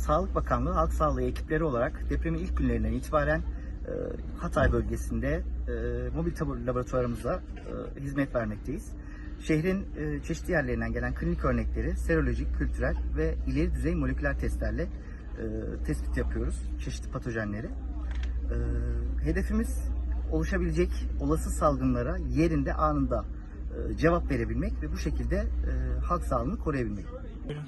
Sağlık Bakanlığı Halk Sağlığı ekipleri olarak depremin ilk günlerinden itibaren e, Hatay bölgesinde e, mobil tabur laboratuvarımıza e, hizmet vermekteyiz. Şehrin e, çeşitli yerlerinden gelen klinik örnekleri serolojik, kültürel ve ileri düzey moleküler testlerle e, tespit yapıyoruz çeşitli patojenleri. E, hedefimiz oluşabilecek olası salgınlara yerinde anında e, cevap verebilmek ve bu şekilde e, halk sağlığını koruyabilmek. Buyurun.